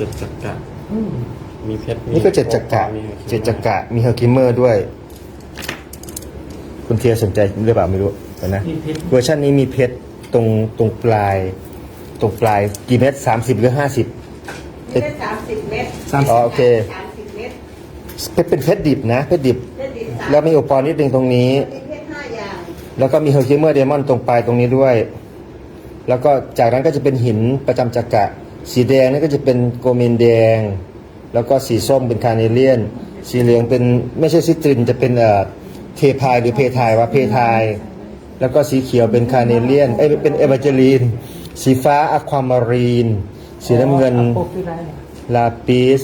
จ็ดจักระมีเพชรมีนี่ก็เจ็ดจักระมีเจ็ดจักระมีเฮอร์คิมเมอร์ด้วย คุณเทียสนใจหรือเปล่าไม่รู้เดี๋ยวนะมีเพชรเวอร์ชันนี้มีเพชรตรงตรงปลายตรงปลายกี่เม็ดสามสิบหรือห้าสิบไม่ได้สามสิบเมตรอ๋อโอเคสามสิบเมตรเพชรเป็นเพชรดิบนะเพชรดิบเพชรดิบสามแล้วมีอุปกรณ์นิดนึงตรงนี้มีเพชรห้าอย่างแล้วก็มีเฮอร์คิมเมอร์เดมอนตรงปลายตรงนี้ด้วย แล้วก็จากนั้นก็จะเป็นหินประจำจักระ สีแดงนี่ก็จะเป็นโกเมนแดง แล้วก็สีส้มเป็นคาร์เนเลียน สีเหลืองเป็นไม่ใช่ซิตรินจะเป็นเอ่อเทพายหรือเพทายวะเพทาย แล้วก็สีเขียวเป็นคาร์เนเลียนเอ้ยเป็นเอเวอร์เจลีน สีฟ้าอะความารีน สีน้ำเงิน โปรฟิไรเนี่ยลาปิส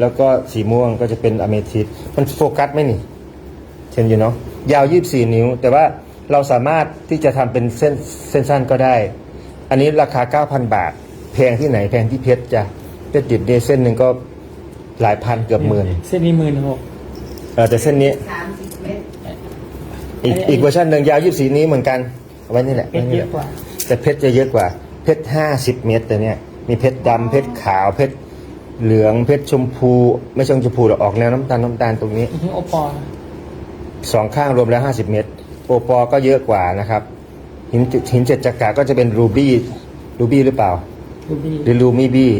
แล้วก็สีม่วงก็จะเป็นอเมทิสมันโฟกัสไหมนี่เห็นอยู่เนาะยาว 24 นิ้ว แต่ว่าเราสามารถที่จะทำเป็นเส้นเส้นสั้นก็ได้ อันนี้ราคา 9,000 บาท แพงที่ไหนแพงที่เพชรจ้ะเพชรดิบเนี่ยเส้นหนึ่งก็หลายพันเกือบหมื่นเส้นนี้หมื่นหกเออแต่เส้นนี้สามสิบเมตรอีกอันนี้อีกเวอร์ชันหนึ่งยาว24นิ้วเหมือนกันเอาไว้นี่แหละเพชรเยอะกว่าแต่เพชรจะเยอะกว่า เพชร50เมตรแต่เนี่ยมีเพชรดำเพชรขาวเพชรเหลืองเพชรชมพู ไม่ใช่ชมพูหรอกออกแนวน้ำตาลน้ำตาลตรงนี้อีกที่โอปอล์สองข้างรวมแล้ว50เมตร โอปอก็เยอะกว่านะครับ หินหินเจ็ดจักราก็จะเป็นรูบี้รูบี้หรือเปล่า ดูดีหรือรูมี่บี้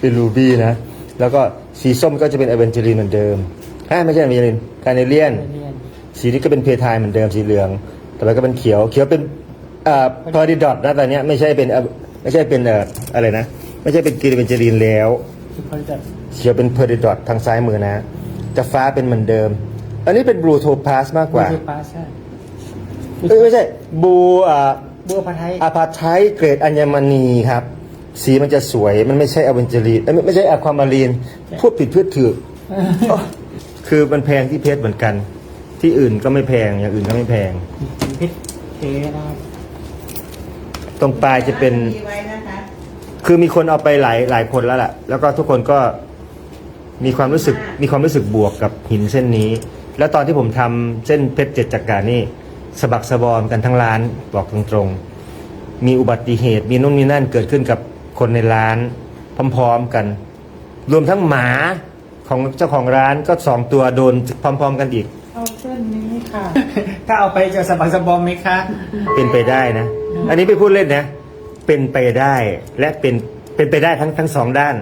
เป็นรูบี้นะ แล้วก็สีส้มก็จะเป็นเอเวนเจลินเหมือนเดิมอ่าไม่ใช่เอเวนเจลินคาร์เนเลียนเรียน สีนี้ก็เป็นเพทายเหมือนเดิมสีเหลืองต่อไปก็เป็นเขียว เขียวเป็นอ่าพอดีดอทนะตอนเนี้ยไม่ใช่เป็นเอ่อไม่ใช่เป็นเอ่ออะไรนะ ไม่ใช่เป็นกรีนเวนเจลินแล้วคือเขาจะเขียวเป็นเพอร์ดิดอททางซ้ายมือนะจะฟ้าเป็นเหมือนเดิม อันนี้เป็นบลูโทพาสมากกว่าบูปาใช่เอ้ยไม่ใช่บลูอ่า บัวพันไทยอาพาไทเกรดอัญมณีครับ สีมันจะสวยมันไม่ใช่อเวนเจลีนเอ้ยไม่ไม่ใช่อะความมารีนพูดผิดพูดถูกคือมันแพงที่เพชรเหมือนกัน ที่อื่นก็ไม่แพงอย่างอื่นก็ไม่แพงเพชรเคนะครับตรงปลายจะเป็น มีไว้นะคะคือมีคนเอาไปหลายหลายคนแล้วล่ะแล้วก็ทุกคนก็มีความรู้สึกมีความรู้สึกบวกกับหินเส้นนี้ แล้วตอนที่ผมทำเส้นเพชรเจ็ดจักรานี่ สะบักสะบอมกันทั้งร้านบอกตรงๆ มีอุบัติเหตุมีนู่นนี่นั่นเกิดขึ้นกับคนในร้านพร้อมๆกัน รวมทั้งหมาของเจ้าของร้านก็สองตัวโดนพร้อม ๆ กันอีก เอาเส้นนี้ค่ะ ถ้าเอาไปจะสะบักสะบอมไหมคะ เป็นไปได้นะ อันนี้ไม่พูดเล่นนะ เป็นไปได้และเป็นเป็นไปได้ทั้งทั้งสองด้าน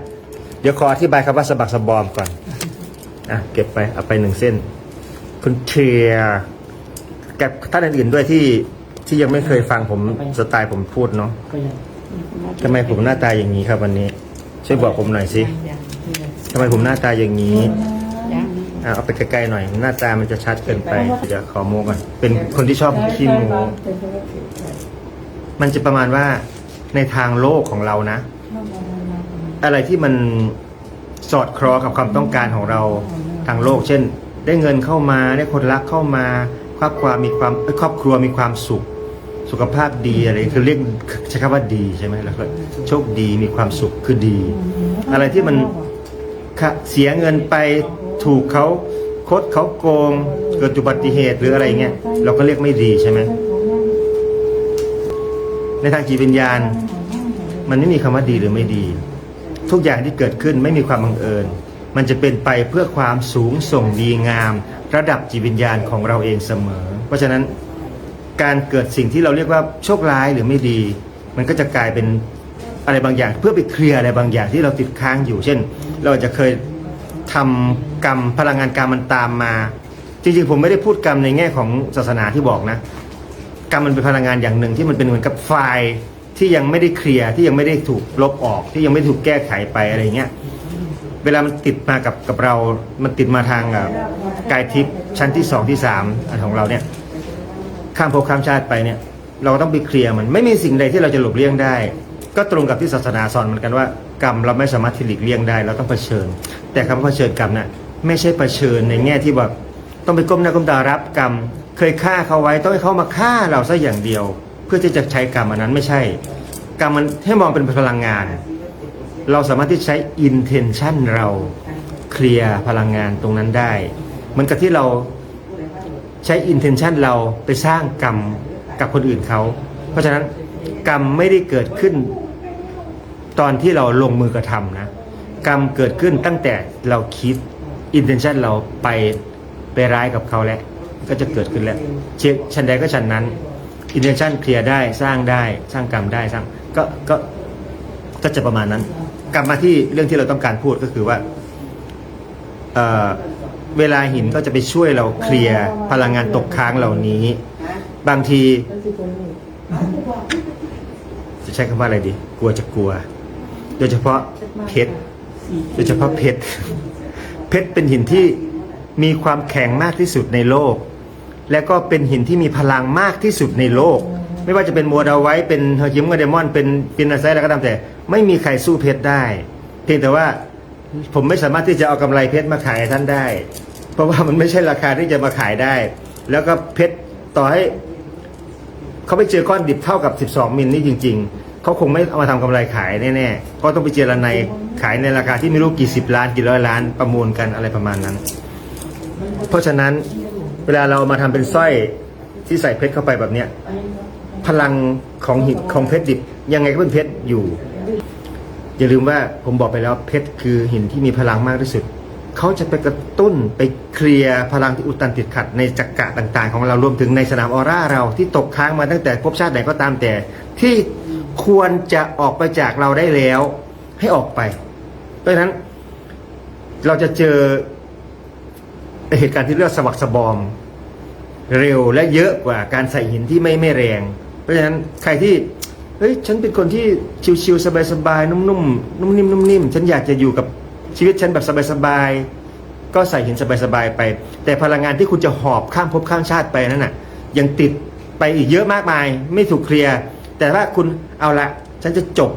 เดี๋ยวขออธิบายคำว่าสะบักสะบอมก่อน อะเก็บไปเอาไปหนึ่งเส้น คุณเทียร์ กับท่านอื่นๆด้วยที่ที่ยังไม่เคยฟังผมสไตล์ผมพูดเนาะก็ยังทำไมผมหน้าตาอย่างนี้ครับวันนี้ ช่วยบอกผมหน่อยสิทำไมผมหน้าตาอย่างนี้ยังอะเอาไปใกล้ๆหน่อย หน้าตามันจะชัดเกินไปเดี๋ยวขอโมก่อนเป็นคนที่ชอบขี้โมมันจะประมาณว่าในทางโลกของเรานะ อะไรที่มันสอดคล้องกับความต้องการของเราทางโลก เช่น ได้เงินเข้ามาได้คนรักเข้ามา ครอบครัวมีความเอ้ยครอบครัวมีความสุข สุขภาพดีอะไรคือเรียกใช้คำว่าดีใช่ไหมแล้วก็โชคดีมีความสุขคือดี อะไรที่มันค่ะเสียเงินไปถูกเขาคดเขาโกงเกิดอุบัติเหตุหรืออะไรเงี้ยเราก็เรียกไม่ดีใช่ไหมในทางจิตวิญญาณ มันไม่มีคำว่าดีหรือไม่ดี ทุกอย่างที่เกิดขึ้นไม่มีความบังเอิญ มันจะเป็นไปเพื่อความสูงส่งดีงาม ระดับจิตวิญญาณของเราเองเสมอ เพราะฉะนั้นการเกิดสิ่งที่เราเรียกว่าโชคร้ายหรือไม่ดี มันก็จะกลายเป็นอะไรบางอย่าง เพื่อไปเคลียร์อะไรบางอย่างที่เราติดค้างอยู่ เช่น เราจะเคยทำกรรมพลังงานกรรมมันตามมา จริงๆ ผมไม่ได้พูดกรรมในแง่ของศาสนาที่บอกนะ กรรมมันเป็นพลังงานอย่างหนึ่งที่มันเป็นเหมือนกับไฟล์ที่ยังไม่ได้เคลียร์ที่ยังไม่ได้ถูกลบออกที่ยังไม่ถูกแก้ไขไปอะไรเงี้ย เวลามันติดมากับกับเรา มันติดมาทางกายทิพย์ชั้นที่สองที่สามอันของเราเนี่ย ข้ามภพข้ามชาติไปเนี่ย เราต้องไปเคลียร์มันไม่มีสิ่งใดที่เราจะหลบเลี่ยงได้ ก็ตรงกับที่ศาสนาสอนเหมือนกันว่ากรรมเราไม่สามารถที่หลีกเลี่ยงได้เราต้องเผชิญ แต่คำว่าเผชิญกรรมน่ะไม่ใช่เผชิญในแง่ที่แบบต้องไปก้มหน้าก้มตารับกรรม เคยฆ่าเขาไว้ต้องให้เขามาฆ่าเราซะอย่างเดียว เพื่อที่จะใช้กรรมอันนั้นไม่ใช่ กรรมมันให้มองเป็นพลังงาน เราสามารถที่ใช้ intention เราเคลียร์พลังงานตรงนั้นได้เหมือนกับที่เราใช้ intention เราไปสร้างกรรมกับคนอื่นเขา เพราะฉะนั้นกรรมไม่ได้เกิดขึ้น ตอนที่เราลงมือกระทำนะ กรรมเกิดขึ้นตั้งแต่เราคิด intention เราไปไปร้ายกับเขาแล้วก็จะเกิดขึ้นแล้วเช็คชันใดก็ชั้นนั้น intention เคลียร์ได้สร้างได้สร้างกรรมได้สร้างก็ก็ก็จะประมาณนั้น กลับมาที่เรื่องที่เราต้องการพูดก็คือว่าเอ่อเวลาหินก็จะไปช่วยเราเคลียร์พลังงานตกค้างเหล่านี้ บางที จะใช้คำว่าอะไรดี กลัวจะกลัว โดยเฉพาะเพชรโดยเฉพาะเพชรเพชรเป็นหินที่มีความแข็งมากที่สุดในโลก และก็เป็นหินที่มีพลังมากที่สุดในโลก ไม่ว่าจะเป็นมัวดาไว้เป็นเฮอร์คิมกับเดมอนเป็นปินาไซอะไรก็ตามแต่ ไม่มีใครสู้เพชรได้ เพียงแต่ว่าผมไม่สามารถที่จะเอากำไรเพชรมาขายท่านได้ เพราะว่ามันไม่ใช่ราคาที่จะมาขายได้ แล้วก็เพชรต่อให้เขาไปเจอก้อนดิบเท่ากับ 12 มิลนี่จริง ๆ เขาคงไม่เอามาทำกำไรขายแน่ๆ ก็ต้องไปเจรไนขายในราคาที่ไม่รู้กี่สิบล้านกี่ร้อยล้านประมูลกันอะไรประมาณนั้น เพราะฉะนั้นเวลาเรามาทำเป็นสร้อยที่ใส่เพชรเข้าไปแบบเนี้ย พลังของหินของเพชรดิบ ยังไงก็เป็นเพชรอยู่ อย่าลืมว่าผมบอกไปแล้วเพชรคือหินที่มีพลังมากที่สุด เขาจะไปกระตุ้นไปเคลียร์พลังที่อุดตันติดขัดในจักระต่างๆ ของเรารวมถึงในสนามออร่าเราที่ตกค้างมาตั้งแต่ภพชาติไหนก็ตามแต่ ที่ควรจะออกไปจากเราได้แล้ว ให้ออกไป เพราะฉะนั้น เราจะเจอเหตุการณ์ที่เรียกว่าสวักสบอม เร็วและเยอะกว่าการใส่หินที่ไม่ไม่แรง ราะฉะนั้นใครที่เฮ้ยฉันเป็นคนที่ชิวๆสบายๆนุ่มๆนุ่มนิ่มนุ่มนิ่มฉันอยากจะอยู่กับชีวิตฉันแบบสบายๆก็ใส่หินสบายๆไป แต่พลังงานที่คุณจะหอบข้ามภพข้ามชาติไปนั่นน่ะยังติดไปอีกเยอะมากมาย ไม่ถูกเคลียร์แต่ถ้าคุณเอาละฉันจะจบ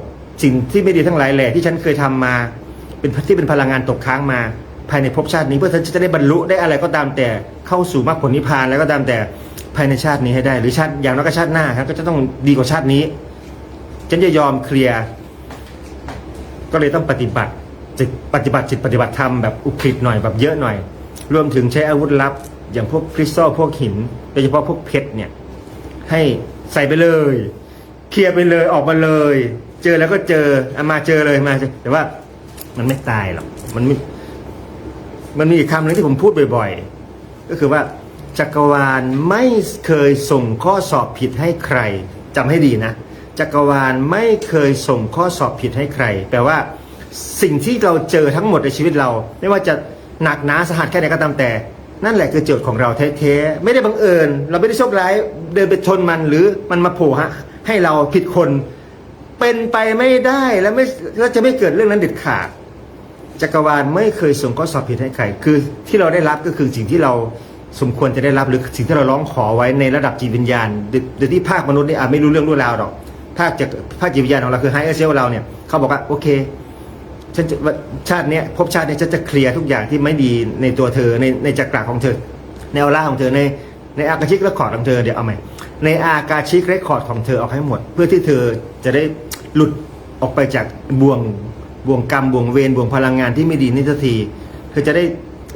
สิ่งที่ไม่ดีทั้งหลายแหล่ที่ฉันเคยทำมา เป็นที่เป็นพลังงานตกค้างมา ภายในภพชาตินี้เพื่อฉันจะได้บรรลุได้อะไรก็ตามแต่เข้าสู่มรรคผลนิพพานแล้วก็ตามแต่ ภายในชาตินี้ให้ได้ หรือชาติอย่างน้อยก็ชาติหน้าครับก็จะต้องดีกว่าชาตินี้ฉันจะยอมเคลียร์ก็เลยต้องปฏิบัติจิตปฏิบัติจิตปฏิบัติธรรมแบบอุกฤษหน่อยแบบเยอะหน่อย รวมถึงใช้อาวุธลับ อย่างพวกคริสตัลพวกหินโดยเฉพาะพวกเพชรเนี่ย ให้ใส่ไปเลย เคลียร์ไปเลยออกมาเลย เจอแล้วก็เจอเอามาเจอเลยมาเจอแต่ว่ามันไม่ตายหรอกมันมมันมีอีกคำหนึ่งที่ผมพูดบ่อย ๆ ก็คือว่า จักรวาลไม่เคยส่งข้อสอบผิดให้ใครจำให้ดีนะ จักรวาลไม่เคยส่งข้อสอบผิดให้ใคร แปลว่า สิ่งที่เราเจอทั้งหมดในชีวิตเรา ไม่ว่าจะหนักหนาสหัสแค่ไหนก็ตามแต่ นั่นแหละคือโจทย์ของเราแท้ๆไม่ได้บังเอิญ เราไม่ได้โชคร้ายเดินไปชนมันหรือมันมาโผล่ฮะให้เราผิดคนเป็นไปไม่ได้และไม่และจะไม่เกิดเรื่องนั้นเด็ดขาดจักรวาลไม่เคยส่งข้อสอบผิดให้ใคร คือที่เราได้รับก็คือสิ่งที่เรา สมควรจะได้รับหรือสิ่งที่เราร้องขอไว้ในระดับจิตวิญญาณโดยที่ภาคมนุษย์นี่อาจไม่รู้เรื่องรู้ราวหรอกภาคจากภาคจิตวิญญาณของเราคือไฮเออร์เซลเราเนี่ยเขาบอกว่าโอเคฉันจะชาติเนี้ยภพชาติเนี้ยฉันจะเคลียร์ทุกอย่างที่ไม่ดีในตัวเธอในในจักรของเธอ ในออร่าของเธอในในอากาชิกเรคคอร์ดของเธอเดี๋ยวเอาใหม่ในอากาชิกเรคคอร์ดของเธอออกให้หมด เพื่อที่เธอจะได้หลุดออกไปจากบ่วงบ่วงกรรมบ่วงเวรบ่วงพลังงานที่ไม่ดีนี่สัทีเธอจะได้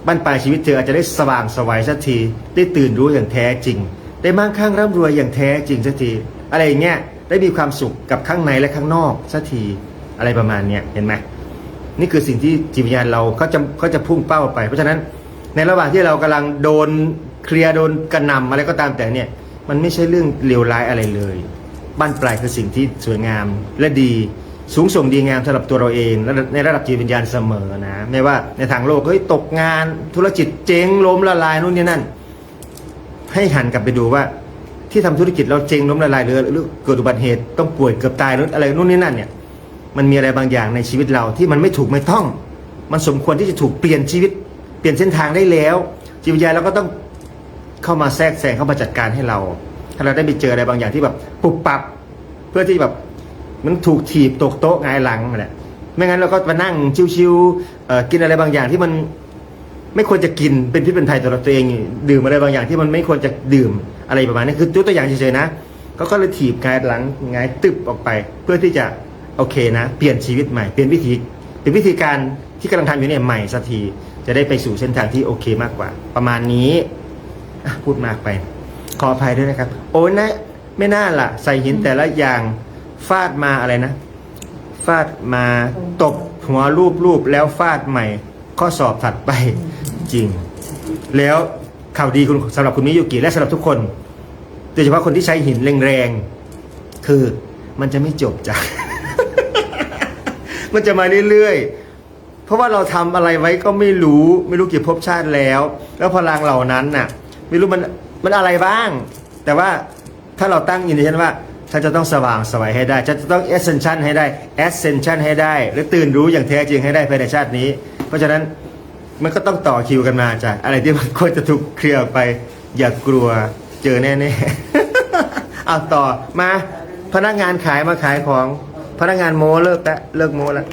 บั้นปลายชีวิตเธออาจจะได้สว่างสวัยสักที ได้ตื่นรู้อย่างแท้จริง ได้มั่งคั่งร่ำรวยอย่างแท้จริงสักที อะไรอย่างเงี้ยได้มีความสุขกับข้างในและข้างนอกสักทีอะไรประมาณเนี้ยเห็นไหมนี่คือสิ่งที่จิตวิญญาณเราก็จะก็จะพุ่งเป้าไป เพราะฉะนั้นในระหว่างที่เรากำลังโดนเคลียร์โดนกระหนำอะไรก็ตามแต่เนี่ยมันไม่ใช่เรื่องเลวร้ายอะไรเลย บ้านปลายคือสิ่งที่สวยงามและดี สูงส่งดีงามสำหรับตัวเราเองและในระดับจิตวิญญาณเสมอนะ ไม่ว่าในทางโลกเฮ้ยตกงานธุรกิจเจ๊งล้มละลายนู่นนี่นั่น ให้หันกลับไปดูว่า ที่ทำธุรกิจเราเจ๊งล้มละลายหรือหรือเกิดอุบัติเหตุต้องป่วยเกือบตายหรืออะไรนู่นนี่นั่นเนี่ยมันมีอะไรบางอย่างในชีวิตเราที่มันไม่ถูกไม่ต้อง มันสมควรที่จะถูกเปลี่ยนชีวิต เปลี่ยนเส้นทางได้แล้ว จิตวิญญาณเราก็ต้องเข้ามาแทรกแซงเข้ามาจัดการให้เราถ้าเราได้ไปเจออะไรบางอย่างที่แบบปุบปับ เพื่อที่แบบ มันถูกถีบตกโต๊ะงายหลังแหละไม่งั้นเราก็มานั่งชิวๆกินอะไรบางอย่างที่มันไม่ควรจะกินเป็นพิษเป็นภัยต่อตัวเองดื่มอะไรบางอย่างที่มันไม่ควรจะดื่มอะไรประมาณนี้คือตัวอย่างเฉยๆนะก็ก็เลยถีบงายหลังงายตึบออกไป เพื่อที่จะโอเคนะ เปลี่ยนชีวิตใหม่เปลี่ยนวิธีเป็นวิธีการที่กำลังทำอยู่เนี่ยใหม่สักทีจะได้ไปสู่เส้นทางที่โอเคมากกว่า ประมาณนี้พูดมากไป ขออภัยด้วยนะครับ โอ้ยนะไม่น่าล่ะ ใส่หินแต่ละอย่าง ฟาดมาอะไรนะ ฟาดมาตบหัวรูปรูปแล้วฟาดใหม่ ข้อสอบถัดไปจริง แล้วข่าวดีคุณสำหรับคุณมิยุกิและสำหรับทุกคนโดยเฉพาะคนที่ใช้หินแรงๆคือมันจะไม่จบจ้ะ มันจะมาเรื่อยๆ เพราะว่าเราทำอะไรไว้ก็ไม่รู้ไม่รู้กี่ภพชาติแล้ว แล้วพลังเหล่านั้นน่ะ ไม่รู้มันมันอะไรบ้าง แต่ว่าถ้าเราตั้งอินเทนว่า ฉันจะต้องสว่างสวัยให้ได้ ฉันจะต้อง ascension ให้ได้ ascension ให้ได้หรือตื่นรู้อย่างแท้จริงให้ได้ภายในชาตินี้ เพราะฉะนั้นมันก็ต้องต่อคิวกันมาจ้ะ อะไรที่มันควรจะถูกเคลียร์ไป อย่ากลัวเจอแน่ๆเอาต่อมาพนักงานขายมาขายของพนักงานโมเลิกแล้วเลิกโมแล้ว